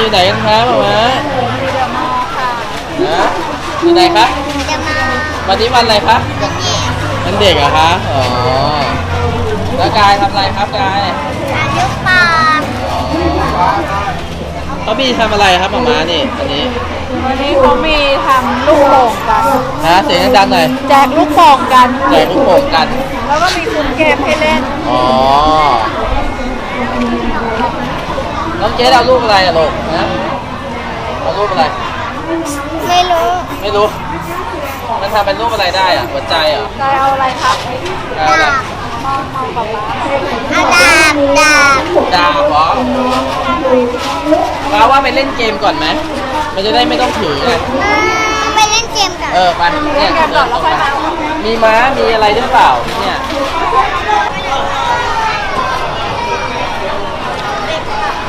อยู่ไหนกันครับหมาม้ามีเดอะมอลล์ค่ะฮะอยู่ไหนครับจะมาวันนี้วันอะไรครับเป็นเด็กวันเด็กเหรอะคะอ๋อแล้วกายทำอะไรครับกายอายุปาเขามีทำอะไรครับหมาม้านี่อันนี้วันนี้เขามีทำลูกโป่งกันฮะเสียงดังๆหน่อยแจกลูกโป่งกัน แจกลูกโป่งกัน แล้วก็มีซุ้มเกมให้เล่น อ๋อน้องเจ๊เอารูปอะไรอะลูกนะเอารูปอะไร ไม่รู้ไม่รู้ มันทำเป็นรูปอะไรได้อะหัวใจเหรอใจเอาอะไรครับเอาอะไรดาบมองมองกับร้านอาดาบดาบดาบเหรอเราว่าไปเล่นเกมก่อนไหมมันจะได้ไม่ต้องถือไงอืมไปเล่นเกมกันเออไปเล่นกันก่อนแล้วค่อยมาเอามีม้ามีอะไรด้วยเปล่าเนี่ย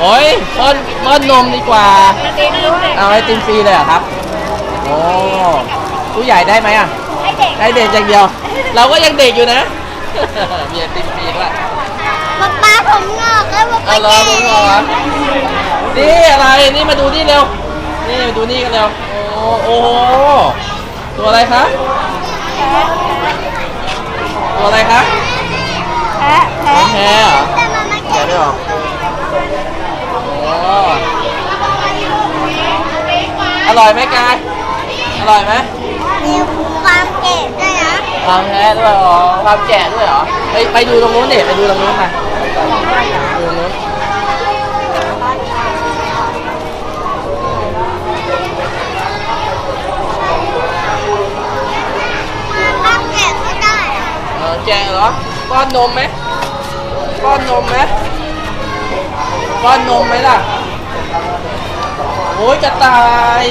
โอ้ยเปิ้ลเปิ้ลนมดีกว่าติ๊กด้วยเอาไอติมฟรีเลยเหรอครับ โอ้ผู้ใหญ่ได้ไหมอะให้เด็กได้เด็กอย่างเดียว เราก็ยังเด็กอยู่นะ มีไอติมฟรีด้วยป๊าป๊าผมงอกแล้วป๊าเอาป๊าล้อมึงเหรอนี่อะไร นี่มาดูนี่เร็ว นี่มาดูนี่กันเร็ว โอ้โอ้โหตัวอะไรคะ ตัวอะไรคะแพะแพะแพ้เหรอ แต่มามาแกะไม่ออกโอ้อร่อยไหมกาย อร่อยไหมมีความเก๋ด้วยนะความแพ้ด้วยเหรอความแก่ด้วยเหรอไปไปดูตรงนู้นดิไปดูตรงนู้นมาดูตรงนู้นความเก๋ก็ได้อะเออแก่เหรอป้อนนมไหมป้อนนมไหมป้อนนมไหมล่ะโอ้ยกระต่าย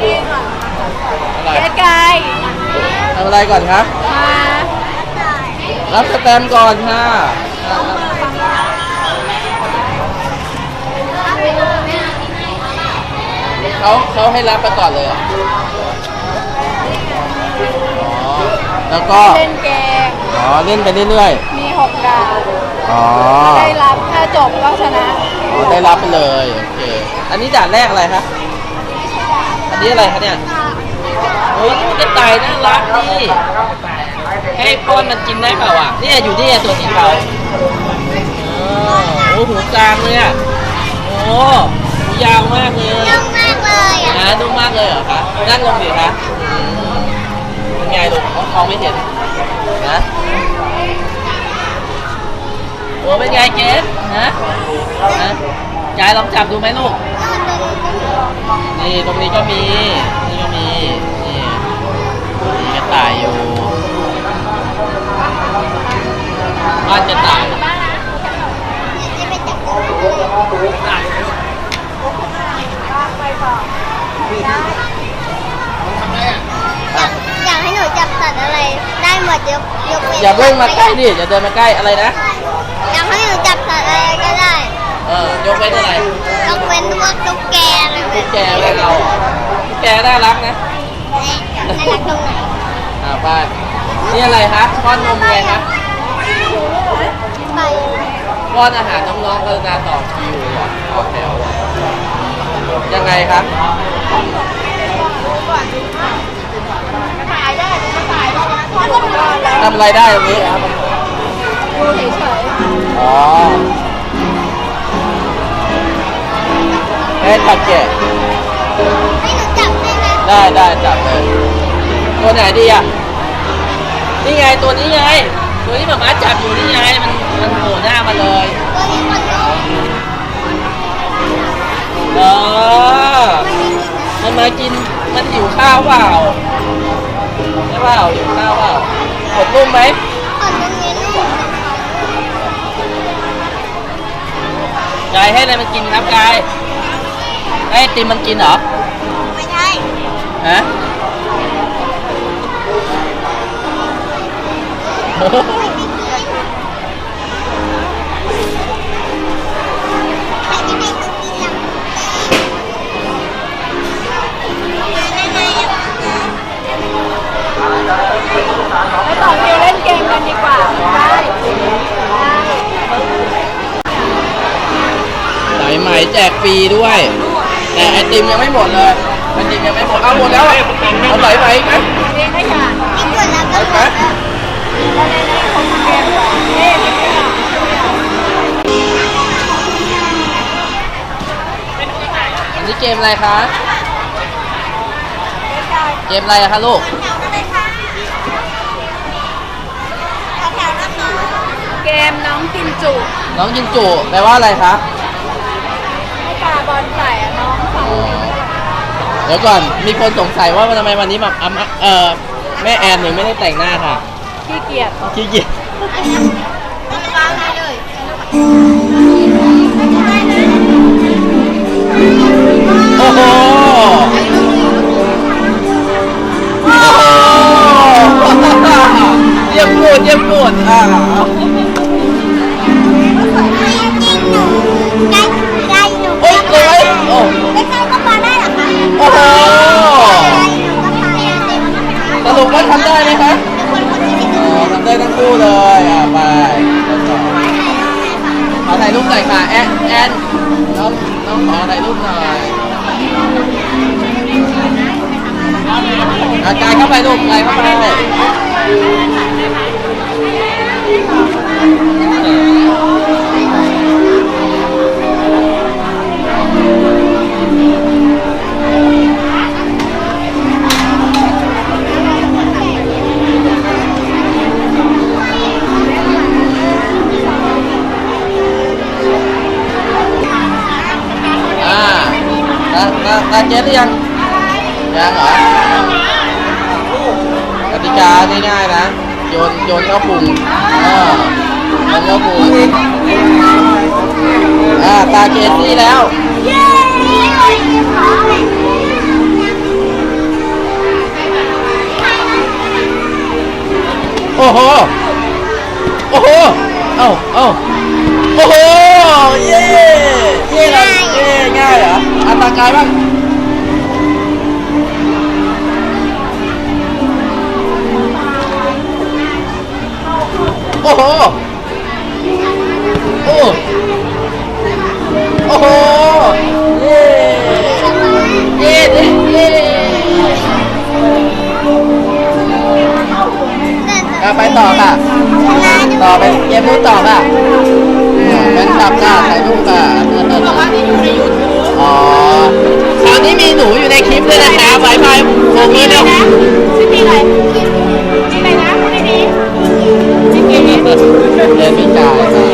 นี่ก่อนอะไรเจ๊ไก่ทำอะไรก่อนครับมารับสแตมป์ก่อนค่ะเขาเขาให้รับไปก่อนเลยเหรออ๋อแล้วก็เล่นเกมอ๋อเล่นไปเรื่อยมีหกดาวๆอ๋อ ได้รับถ้าจบก็ชนะอ๋อ ได้รับไปเลยโอเคอันนี้ด่านแรกอะไรคะอันนี้อะไรคะเนี่ยเฮ้ยกระต่ายน่ารักนี่ให้ป้อนมันกินได้เปล่าอะเนี่ยอยู่นี่ตัวสีขาวอ๋อโอ้หูกลางเลยอะโอ้หูยาวมากเลยนุ่มมากเลยอะนะนุ่มมากเลยเหรอคะนั่งลงดิคะอืมเป็นไงลูกเขามองไม่เห็นนะโอ้ เป็นไงเกสนะนะยายลองจับดูไหมลูก นี่ตรงนี้ก็มี นี่ก็มี นี่มีกระต่ายอยู่ บ้านกระต่ายจะไปจับไปต่ออะอยากให้หนูจับสัตว์อะไร ได้หมดยกยกเว้นอย่าเพิ่งมาใกล้ดิอย่าเดินมาใกล้อะไรนะ อยากให้หนูจับสัตว์อะไรก็ได้ เออยกเว้นอะไรยกเว้นพวกตุ๊กแกอะไรแบบตุ๊กนี้แกไม่เอาตุ๊กแกน่ารักนะน่ารักตรงไหนอ่าไปนี่อะไรคะป้อนนมไงคะไปป้อนอาหารน้องๆกรุณาต่อคิวเหรอต่อแถวยังไงครับขายได้ขายได้แล้วทำอะไรได้ตรงนี้ครับดูเฉย อ๋อให้ตัดแกะให้หนูจับได้ไหมได้ได้จับเลยตัวไหนดีอะ นี่ไงตัวนี้ไง ตัวที่หมาม้าจับอยู่นี่ไง มันมันโผล่หน้ามาเลยตัวนี้คนโน้เออมันมากิน มันหิวข้าวเปล่าใช่เปล่าหิวข้าวเปล่าขนนุ่มไหม ขนตรงนี้นุ่ม กายให้อะไรมันกินครับกายให้ไอติมมันกินเหรอ ไม่ใช่ ฮะ แจกฟรีด้วย แต่ไอติมยังไม่หมดเลยไอติมยังไม่หมดเอาหมดแล้วอะเอาไหลไหมอีกไหมเรียนได้ยังนี่กดแล้วก็ไหลกไหมดแล้วเรียนเรียนได้ยังอันนี้เกมอะไรคะ เกมอะไรอะคะลูก เกมน้องกินจุ น้องกินจุแปลว่าอะไรคะ ให้ปลาบอลใส่อะน้องฝั่ง อ๋อเดี๋ยวก่อนมีคนสงสัยว่าทำไมวันนี้แบบอะเออแม่แอนหนึ่งไม่ได้แต่งหน้าค่ะขี้เกียจขี้เกียจวางได้เลยโอ้โหโอ้โหเยี่ยมกูดเยี่ยมกูดอ่าาตาเกสซี่แล้ว โอ้โห โอ้โห เอ้าเอ้าโอ้โห เย้เย้อะไรเย้ง่ายเหรออัตรากายบ้างโอ้โห โอ้ ไปต่อค่ะ ต่อไปเกมนู้นต่อค่ะอ่าเป็นขับค่ะถ่ายรูปค่ะอ๋อคราวนี้มีหนูอยู่ในคลิปด้วยนะคะบายบายโบกมือเร็วชื่อพี่อะไรชื่ออะไรนะพูดดีๆชื่อเกมเดินไม่จ่ายค่ะ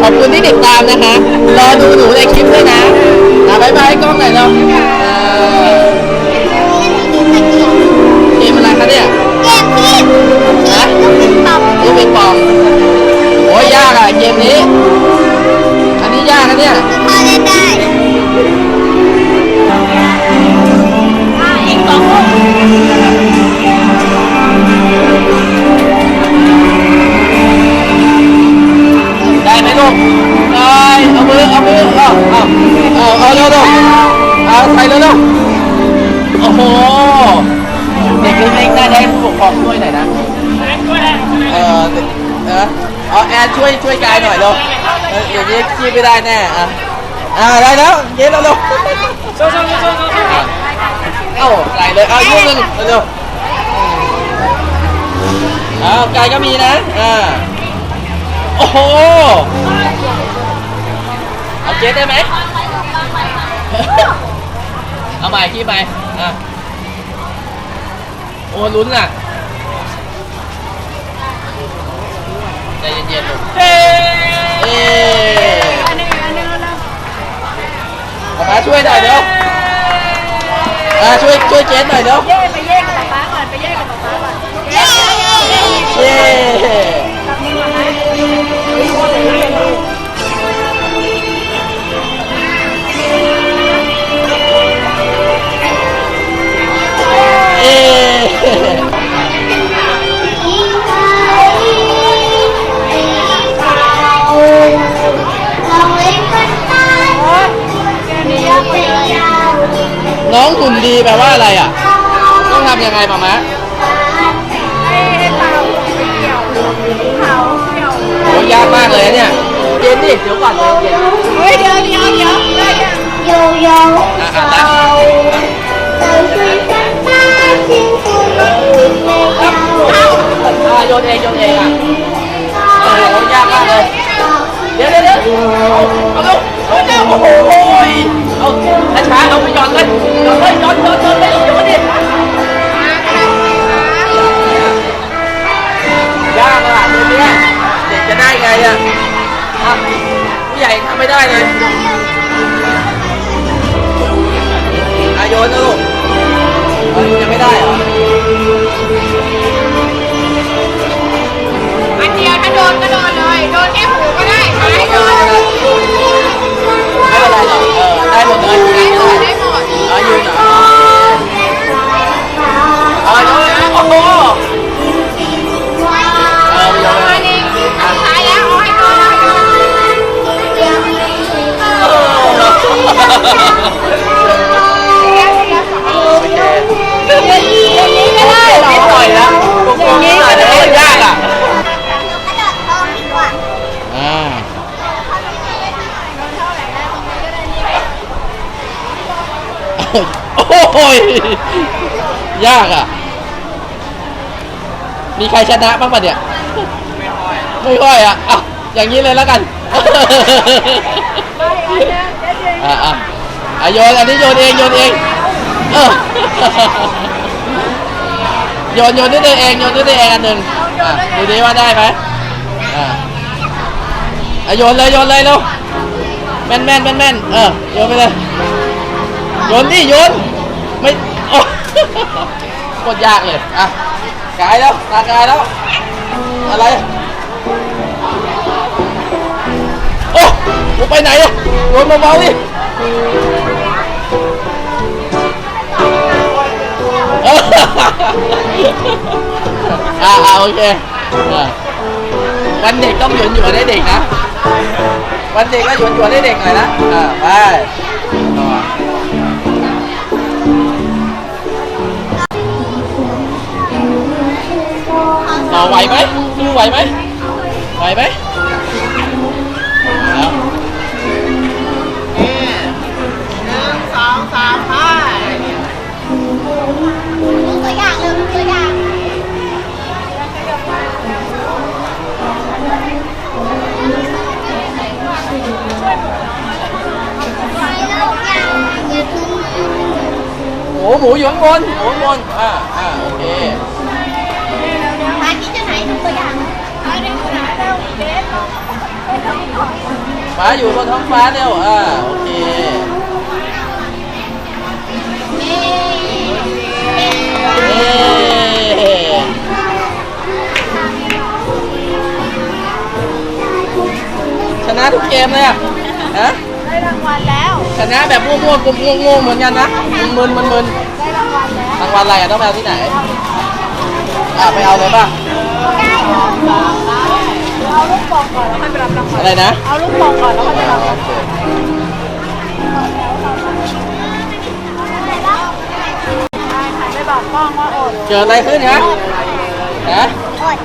ขอบคุณที่ติดตามนะคะ รอดูหนูในคลิปด้วยนะอะบายบายกล้องหน่อยเร็วอ่าเเกมนี้ อันนี้ยากนะเนี่ย ได้แล้วเย็นแล้วเร็วเอ้าใส่เลยเอายุ่งหนึ่งเร็วเอากายก็มีนะอ่าโอ้โหเอาเจ๊ได้ไหมเอาใหม่ขี้ไปอะโอ้ลุ้นอะใจเย็นๆลูกเอ๊ ป๊าป๊าช่วยหน่อยเดี๋ยวอ่าช่วยช่วยเจ๊หน่อยเดี๋ยว เย่ไปเย่กับป๊าป๊าก่อนไปเย่กับป๊าป๊าก่อน เย่ น้องหุ่นดีแปลว่าอะไรอะ ต้องทำยังไงมามะโอ้ยากมากเลยเนี่ย เย็นดิเดี๋ยวก่อนเย็นเฮ้ยเดี๋ยวเดี๋ยวเดี๋ยวโยโย่เราเราช่วยกันบ้าทิ้งคุณทิ้งไม่เอาโยนเองโยนเองอะโอ้ยากมากเลย เดี๋ยวเดี๋ยวเดี๋ยวเอาลูก โอ้ยยากอะ มีใครชนะบ้างปะเนี่ย ไม่ค่อยอะอะอย่างนี้เลยแล้วกันอะอะอะโยนอันนี้โยนเองโยนเองเออโยนโยนด้วยตัวเองโยนด้วยตัวเองอันหนึ่งอะดูดิว่าได้ไหมอะอะโยนเลยโยนเลยเร็วแม่นแม่นแม่นแม่นเออโยนไปเลย โยนดิโยนไม่โอ้ โคตรยากเลยอะกายแล้วตากายแล้ว อะไรโอ้กูไปไหนอะโยนเบาๆดิอ่าอ่าโอเควันเด็กต้องหยวนหยวนให้เด็กนะ วันเด็กก็หยวนหยวนให้เด็กหน่อยนะอ่าไป ต่อไหวไหมดูไหวไหมไหวไหมแล้วหนึ่งสองสามไปดูตัวอย่างเร็วดูตัวอย่างไปแล้วย่าอย่าทิ้งโอ้หมูอยู่ข้างบนหมูข้างบนอ่าอ่าโอเค ฟ้าอยู่บนท้องฟ้าเร็วอ่าโอเคเย้ชนะทุกเกมเลยอะฮะได้รางวัลแล้วชนะแบบมั่วๆกลมงงๆเหมือนกันนะมึนๆมึนได้รางวัลแล้วๆรางวัลอะไรอะต้องไปเอาที่ไหนอะไปเอาเลยป่ะเอาลูกโป่งก่อนแล้วค่อยไปรับรางวัลอะไรนะ เอาลูกโป่งก่อนแล้วค่อยไปรับรางวัลโอเคได้ค่ะไม่บอกกล้องว่าอดเกิดอะไรขึ้นครับฮะอด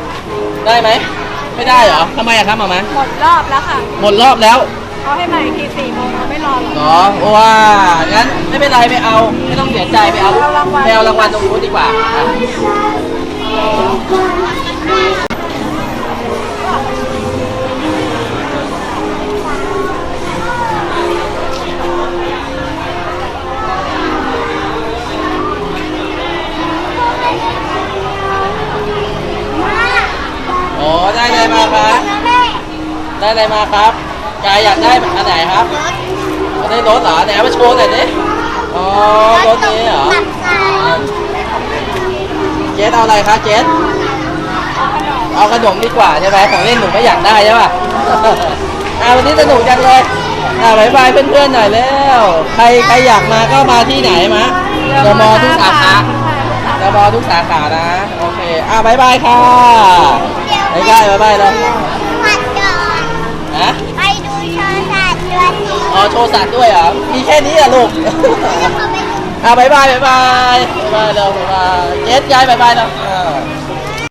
ได้ไหม ไม่ได้เหรอทำไมอะครับหมามาหมดรอบแล้วค่ะหมดรอบแล้วเขาให้มาอีกทีสี่โมงเราไม่รอหรอกเหรอว้างั้นไม่เป็นไรไปเอา ไม่ต้องเสียใจไปเอาเอารางวัลไปเอารางวัลตรงนู้นดีกว่า ได้อะไรมาครับ กายอยากได้อันไหนครับรถเอาได้รถเหรอไหนเอามาโชว์หน่อยดิอ๋อรถนี้เหรอตัดสายเจสเอาอะไรคะเจสเอาขนมดีกว่าใช่ไหมของเล่นหนูก็อยากได้ใช่ป่ะอ่าวันนี้สนุกจังเลยอ่าบายบายเพื่อนๆหน่อยแล้ว ใครใครอยากมาก็มาที่ไหนมะเดอะมอลล์ทุกสาขาเดอะมอลล์ทุกสาขานะ โอเคอ่าบายบายค่ะบายบายบายบายเลย อ๋อโชว์สัตว์ด้วยเหรอมีแค่นี้เหรอะลูกเขาไปดูอ่าบายบายบายบายบายบายเร็วบายบายเจสยายบายบายเร็ว